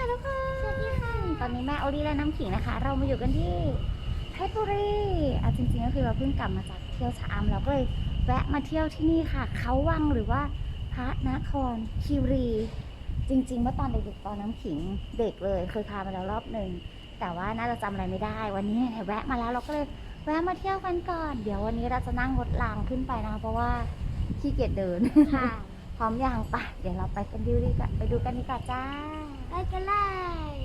ค่ะทุกคนสวัสดีค่ะตอนนี้แม่โอลีและน้ำขิงนะคะ เรามาอยู่กันที่เพชรบุรีอะจริงๆก็คือเราเพิ่งกลับมาจากเที่ยวชะอำเราก็เลยแวะมาเที่ยวที่นี่ค่ะ เขาวังหรือว่าพระนครคีรี จริงๆเมื่อตอนเด็กๆตอนน้ำขิงเด็กเลย เคยพามาแล้วรอบหนึ่งแต่ว่าน่าจะจำอะไรไม่ได้ วันนี้เนี่ยแวะมาแล้วเราก็เลยแวะมาเที่ยวกันก่อน เดี๋ยววันนี้เราจะนั่งรถรางขึ้นไปนะคะเพราะว่าขี้เกียจเดินค่ะพร้อมยังปะเดี๋ยวเราไปกันดูดีกว่าไปดูกันดีกว่าจ้า ไปกันเลย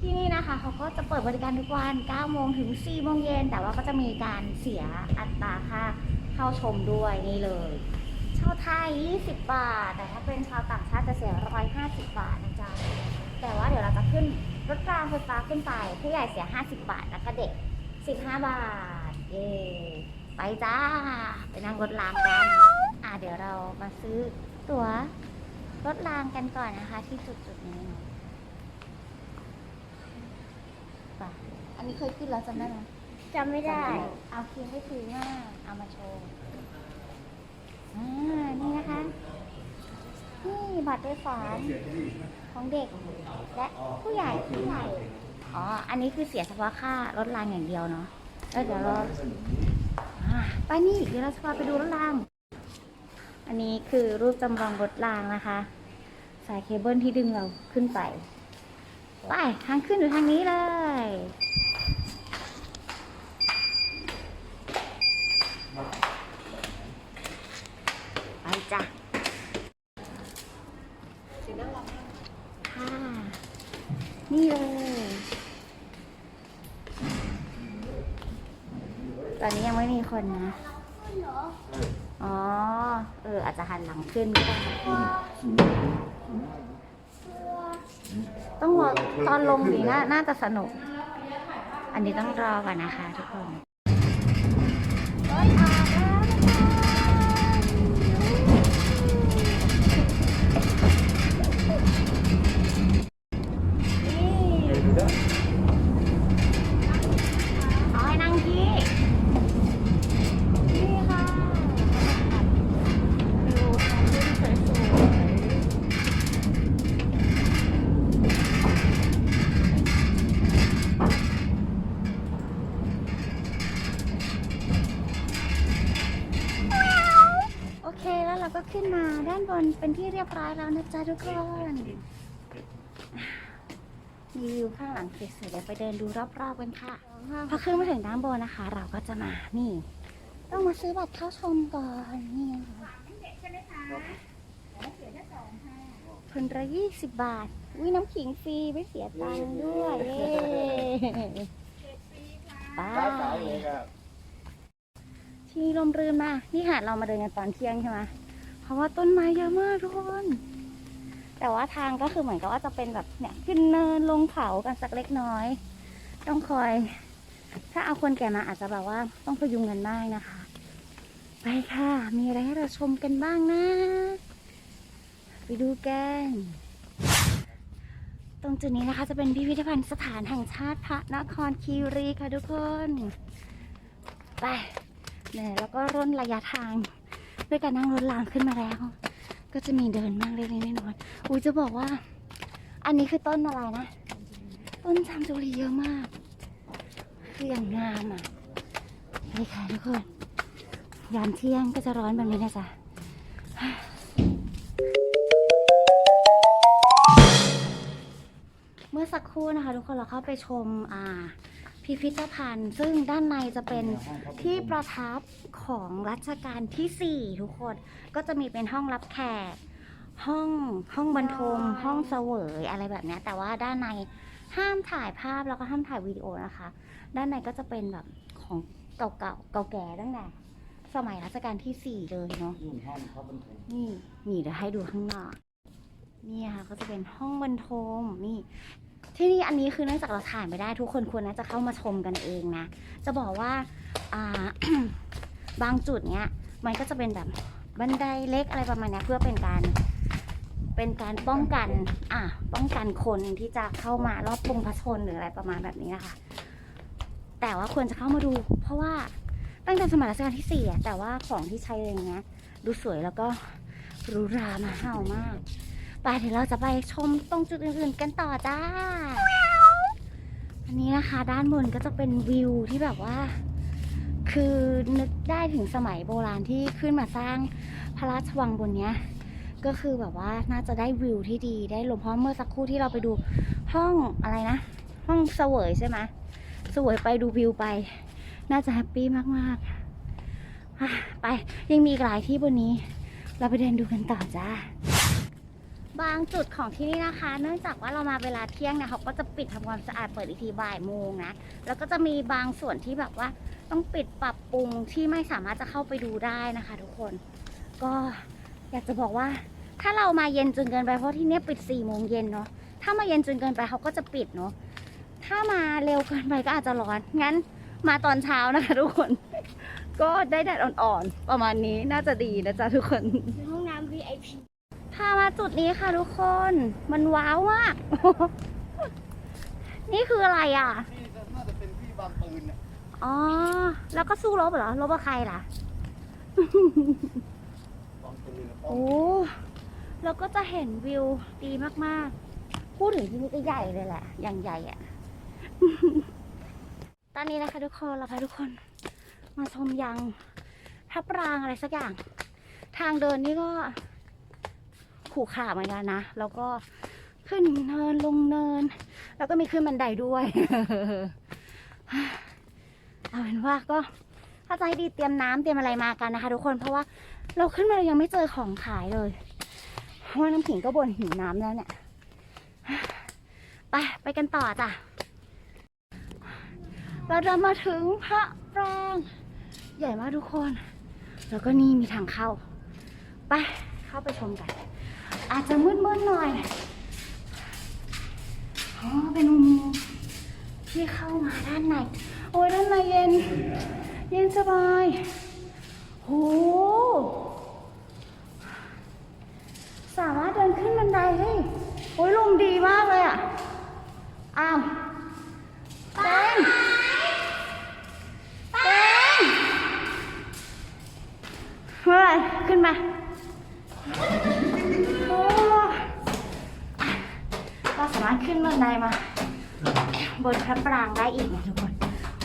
ที่นี่นะคะเขาก็จะเปิดบริการทุกวัน 9 โมงถึง 4 โมงเย็น แต่ว่าก็จะมีการเสียอัตราค่าเข้าชมด้วยนี่เลยชาวไทย 20 บาท แต่ถ้าเป็นชาวต่างชาติจะเสีย 150 บาทนะจ๊ะ แต่ว่าเดี๋ยวเราจะขึ้นรถรางไฟฟ้าขึ้นไป ผู้ใหญ่เสีย 50 บาท แล้วก็เด็ก 15 บาท เย้ไปจ้า ไปนั่งรถรางกัน อะเดี๋ยวเรามาซื้อตั๋วรถรางกันก่อนนะคะ ที่จุดจุดๆนี้เนาะไปอันนี้เคยขึ้นแล้วจำได้ไหมจำไม่ได้ เอาเคียงไม่ถือมาเอามาโชว์อ่านี่นะคะ นี่บัตรโดยสารของเด็ก และผู้ใหญ่ผู้ใหญ่ อ๋อ อันนี้คือเสียเฉพาะค่ารถรางอย่างเดียวเนาะ แล้วเดี๋ยวเราอ่าไปนี่เดี๋ยวเราจะพาไปดูรถราง อันนี้คือรูปจำลองรถรางนะคะ สายเคเบิลที่ดึงเราขึ้นไป ไป ทางขึ้นอยู่ทางนี้เลย ไปจ้ะค่ะ นี่เลย ตอนนี้ยังไม่มีคนนะ อ๋อ เออ อาจจะหันหลังขึ้นก็ได้ต้องรอตอนลงดีน่าน่าจะสนุก อันนี้ต้องรอก่อนนะคะทุกคน เคแล้วเราก็ขึ้นมาด้านบนเป็นที่เรียบร้อยแล้วนะจ๊ะทุกคนมีวิวข้างหลังสวยๆเดี๋ยวไปเดินดูรอบๆกันค่ะพอขึ้นมาถึงด้านบนนะคะ เราก็จะมานี่ ต้องมาซื้อบัตรเข้าชมก่อนนี่ค่ะคนละยี่สิบบาทวิน้ำขิงฟรีไม่เสียตังค์ด้วยเย้ไปที่นี่ลมรื่นมากนี่ค่ะเรามาเดินกันตอนเที่ยงใช่ไหมเพ ราะว่าต้นไม้เยอะมากทุกคน แต่ว่าทางก็คือเหมือนกับว่าจะเป็นแบบเนี่ยขึ้นเนินลงเขากันสักเล็กน้อย ต้องคอย ถ้าเอาคนแก่มาอาจจะแบบว่าต้องพยุงกันมากนะคะ ไปค่ะ มีอะไรให้เราชมกันบ้างนะ ไปดูกันตรงจุดนี้นะคะจะเป็นพิพิธภัณฑ์สถานแห่งชาติพระนครคีรีค่ะทุกคน ไปเนี่ยแล้วก็ร่นระยะทาง ด้วยการนั่งรถรางขึ้นมาแล้ว ก็จะมีเดินบ้างเล็กๆน้อยๆอุ้ยจะบอกว่า อันนี้คือต้นอะไรนะ ต้นจามจุรีเยอะมากคืออย่างงามอะนี่ค่ะทุกคน ยามเที่ยงก็จะร้อนแบบนี้นะจ๊ะเมื่อสักครู่นะคะ ทุกคนเราเข้าไปชมอ่า พิพิธภัณฑ์ ซึ่งด้านในจะเป็นที่ประทับของรัชกาลที่ 4 ทุกคน ก็จะมีเป็นห้องรับแขก ห้องห้องบรรทม ห้องเสวยอะไรแบบเนี้ยแต่ว่าด้านในห้ามถ่ายภาพแล้วก็ห้ามถ่ายวิดีโอนะคะ ด้านในก็จะเป็นแบบของเก่าๆเก่าแก่ตั้งแต่สมัยรัชกาลที่สี่เลยเนาะนี่นี่เดี๋ยวให้ดูข้างนอก นี่ค่ะก็จะเป็นห้องบรรทมนี่ ที่นี่อันนี้คือเนื่องจากเราถ่ายไม่ได้ทุกคนควรน่าจะเข้ามาชมกันเองนะ จะบอกว่าอ่า บางจุดเนี้ย มันก็จะเป็นแบบบันไดเล็กอะไรประมาณเนี้ยเพื่อเป็นการเป็นการป้องกัน อะ ป้องกันคนที่จะเข้ามารอบปงพระชนหรืออะไรประมาณแบบนี้นะคะ แต่ว่าควรจะเข้ามาดู เพราะว่าตั้งแต่สมัยรัชกาลที่สี่แต่ว่าของที่ใช้อะไรเงี้ย ดูสวยแล้วก็หรูหรามาเห่ามาก ไปเดี๋ยวเราจะไปชมตรงจุดอื่นๆกันต่อจ้า อันนี้นะคะด้านบนก็จะเป็นวิวที่แบบว่า คือนึกได้ถึงสมัยโบราณที่ขึ้นมาสร้างพระราชวังบนเนี้ยก็คือแบบว่าน่าจะได้วิวที่ดีได้ลมเพราะเมื่อสักครู่ที่เราไปดูห้องอะไรนะ ห้องเสวยใช่ไหมเสวยไปดูวิวไป น่าจะแฮปปี้มากๆไปยังมีอีกหลายที่บนนี้ เราไปเดินดูกันต่อจ้า บางจุดของที่นี่นะคะ เนื่องจากว่าเรามาเวลาเที่ยงเนี่ยเขาก็จะปิดทำความสะอาดเปิดอีกทีบ่ายโมงนะ แล้วก็จะมีบางส่วนที่แบบว่าต้องปิดปรับปรุงที่ไม่สามารถจะเข้าไปดูได้นะคะ ทุกคน ก็อยากจะบอกว่า ถ้าเรามาเย็นจนเกินไปเพราะที่นี่ปิด4ี่โมงเย็นเนาะ ถ้ามาเย็นจนเกินไปเขาก็จะปิดเนาะ ถ้ามาเร็วเกินไปก็อาจจะร้อน งั้นมาตอนเช้านะคะ ทุกคน ก็ได้แดดอ่อนๆ ประมาณนี้น่าจะดีนะจ๊ะทุกคนห้องน้ำ VIP พามาจุดนี้ค่ะทุกคน มันว้าวมาก นี่คืออะไรอะนี่น่าจะเป็นที่วางปืนเนี่ยอ๋อ แล้วก็สู้รบเหรอ รบกับใครล่ะ วางปืนเนี่ยโอ้แล้วก็จะเห็นวิวดีมากๆ พูดถึงที่นี่ก็ใหญ่เลยแหละ อย่างใหญ่อะ ตอนนี้นะคะทุกคน เราพาทุกคน มาชมยังพระปรางอะไรสักอย่าง ทางเดินนี่ก็ ขู่ขาเหมือนกันนะ แล้วก็ขึ้นเนินลงเนิน แล้วก็มีขึ้นบันไดด้วย เอาเป็นว่าก็ถ้าให้ดีเตรียมน้ำเตรียมอะไรมากันนะคะ ทุกคนเพราะว่าเราขึ้นมาเรายังไม่เจอของขายเลยเพราะว่าน้ำขิงก็บ่นหิวน้ำแล้วเนี่ยไปไปกันต่อจ้ะเราจะมาถึงพระปรางใหญ่มากทุกคน แล้วก็นี่มีทางเข้า ไปเข้าไปชมกัน อาจจะมืดๆหน่อยอ๋อเป็นอุโมงค์ที่เข้ามาด้านใน โอ้ยด้านในเย็น เย็นสบายโหสามารถเดินขึ้นบันไดได้โอ้ยลมดีมากเลยอะ อ้าวเต้นเต้นเมื่อไหรขึ้นมาโอ้เราสามารถขึ้นบันไดมา บนพระปรางได้อีกนะทุกคน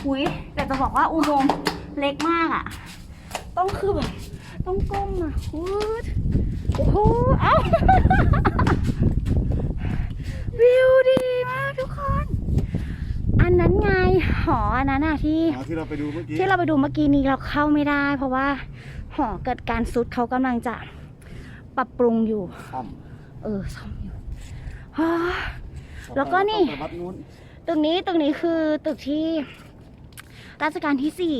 อุ้ยแต่จะ บอกว่าอุโมงค์เล็กมากอะ ต้องคือแบบต้องก้มอะวูดโอ้โหเอ้าวิวดีมากทุกคน อันนั้นไงหออันนั้นอะที่ อ๋อที่เราไปดูเมื่อกี้ที่เราไปดูเมื่อกี้นี้เราเข้าไม่ได้ เพราะว่าหอเกิดการซุดเขากำลังจะปรับปรุงอยู่ ซ่อมเออซ่อมอยู่ฮ่าแล้วก็นี่ต้องไปวัดนู้น ตึกนี้ตึกนี้คือตึกที่ รัชกาลที่สี่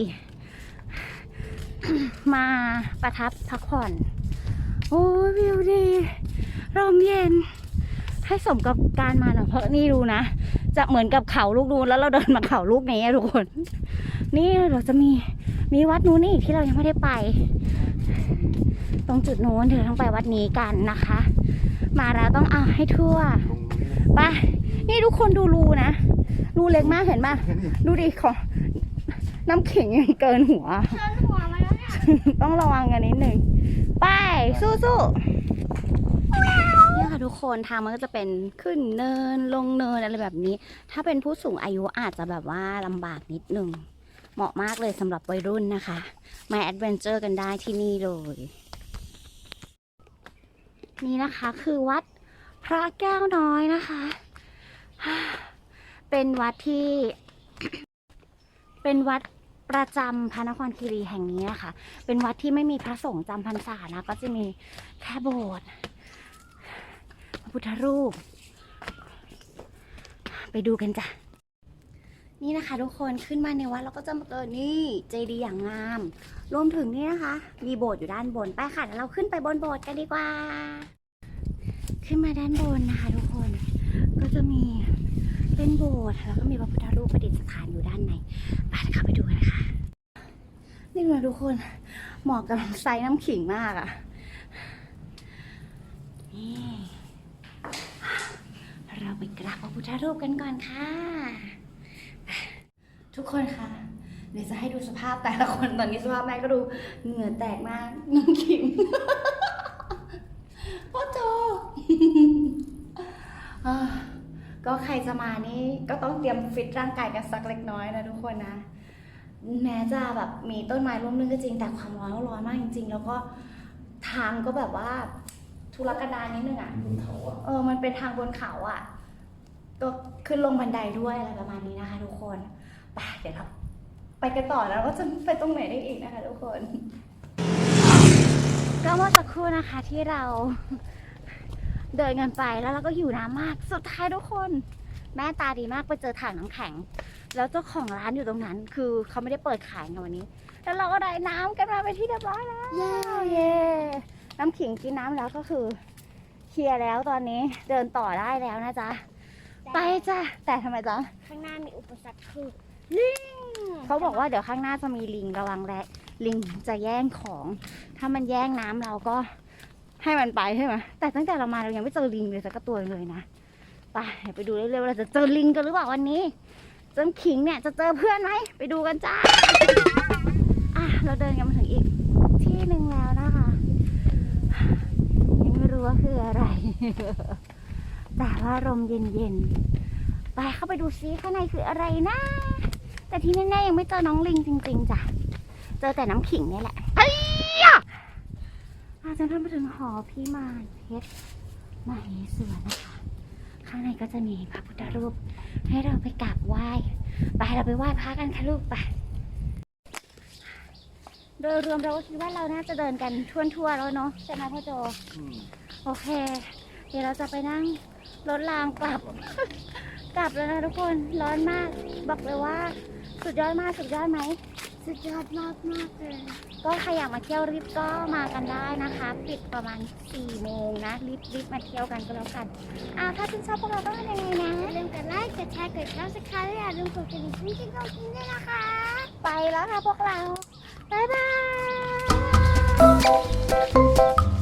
มาประทับพักผ่อน โอ้วิวดีลมเย็น ให้สมกับการมาหน่อยเพราะนี่ดูนะ จะเหมือนกับเขาลูกนู้นแล้วเราเดินมาเขาลูกนี้ทุกคน นี่เราจะมีมีวัดนู้นนี่ที่เรายังไม่ได้ไป ตรงจุดนู้นเดี๋ยวต้องไปวัดนี้กันนะคะ มาแล้วต้องเอาให้ทั่วไปนี่ทุกคนดูรูนะรูเล็กมากเห็นป่ะดูดิของ น้ำขิงยังเกินหัวชนหัวมาแล้วเนี่ยต้องระวังกันนิดหนึ่งไปสู้สู้นี่ค่ะทุกคนทางมันก็จะเป็นขึ้นเนินลงเนินอะไรแบบนี้ ถ้าเป็นผู้สูงอายุอาจจะแบบว่าลำบากนิดหนึ่งเหมาะมากเลยสำหรับวัยรุ่นนะคะ มาแอดเวนเจอร์กันได้ที่นี่เลย นี่นะคะคือวัดพระแก้วน้อยนะคะ เป็นวัดที่ เป็นวัด ประจำพระนครคีรีแห่งนี้นะคะ เป็นวัดที่ไม่มีพระสงฆ์จำพรรษานะ ก็จะมีแค่โบสถ์พระพุทธรูป ไปดูกันจ้ะ นี่นะคะทุกคนขึ้นมาในวัดเราก็จะมาเจอนี่เจดีย์อย่างงาม รวมถึงนี่นะคะ มีโบสถ์อยู่ด้านบน ไปค่ะเราขึ้นไปบนโบสถ์กันดีกว่า ขึ้นมาด้านบนนะคะทุกคน ก็จะมี เป็นโบสถ์แล้วก็มีพระพุทธรูปประดิษฐานอยู่ด้านในไปเดี๋ยวเข้าไปดูกันนะคะ นี่เลยทุกคนเหมาะกับไซส์น้ำขิงมากอะ่ะนี่เราไปกราบพระพุทธรูปกันก่อนค่ะ ทุกคนคะเดี๋ยวจะให้ดูสภาพแต่ละคนตอนนี้สภาพแม่ก็ดูเหงื่อแตกมากน้องขิมพ่อโจอ่า ก็ใครจะมานี่ก็ต้องเตรียมฟิตร่างกายกันสักเล็กน้อยนะทุกคนนะ แม้จะแบบมีต้นไม้ร่มรื่นก็จริงแต่ความร้อนก็ร้อนมากจริง ๆ แล้วก็ทางก็แบบว่าทุรกันดารนิดนึงอะบนเขาอะเออมันเป็นทางบนเขาอะ ก็ขึ้นลงบันไดด้วยอะไรประมาณนี้นะคะ ทุกคนไปเดี๋ยวเราไปกันต่อแล้วก็จะไปตรงไหนได้อีกนะคะ ทุกคน ก็เมื่อสักครู่นะคะที่เรา เดินกันไปแล้วเราก็อยู่น้ำมาก สุดท้ายทุกคน แม่ตาดีมากไปเจอถังน้ำแข็ง แล้วเจ้าของร้านอยู่ตรงนั้น คือเขาไม่ได้เปิดขายในวันนี้ แล้วเราก็ได้น้ำกันมาเป็นที่เรียบร้อยแล้วเย้เย้น้ำขิงกินน้ำแล้วก็คือเคลียร์แล้วตอนนี้เดินต่อได้แล้วนะจ๊ะไปจ้ะแต่ทำไมจ๊ะข้างหน้ามีอุปสรรคคือลิงเขาบอกว่าเดี๋ยวข้างหน้าจะมีลิงระวังแหละลิงจะแย่งของ ถ้ามันแย่งน้ำเราก็ ให้มันไปใช่ไหมแต่ตั้งแต่เรามาเรายังไม่เจอลิงเลยสักตัวเลยนะไปไปดูเรื่อยๆว่าเราจะเจอลิงกันหรือเปล่าวันนี้เจมขิงเนี่ยจะเจอเพื่อนไหมไปดูกันจ้าอะเราเดินกันมาถึงอีกที่หนึ่งแล้วนะคะยังไม่รู้ว่าคืออะไร แต่ว่าลมเย็นๆไปเข้าไปดูซิข้างในคืออะไรนะ แต่ที่แน่ๆยังไม่เจอน้องลิงจริง ๆจ้ะเจอแต่น้ำขิงนี่แหละ จารย์ท่านมาถึงหอพี่มานเพชรมเหสวนนะคะ ข้างในก็จะมีพระพุทธรูป ให้เราไปกราบไหว้ไปเราไปไหว้พระกันค่ะลูกไปโดยรวมเราก็คิดว่าเราน่าจะเดินกันทั่วๆแล้วเนาะใช่ไหมพ่อโจอืมโอเค เดี๋ยวเราจะไปนั่งรถรางกลับ กลับแล้วนะทุกคนร้อนมาก บอกเลยว่า สุดยอดมากสุดยอดไหม สุดยอดมากมากเลยก็ใครอยากมาเที่ยวริบก็มากันได้นะคะ ปิดประมาณ4โมงนะริบริบมาเที่ยวกันก็แล้วกันอ่าถ้าชื่นชอบพวกเราต้องทำยังไงนะอย่าลืมกดไลค์กดแชร์กดซับสักครต์อย่าลืมกดกระดิ่งชิ้นชิ้นกิด้วยนะคะ ไปแล้วค่ะพวกเรา บ๊ายบาย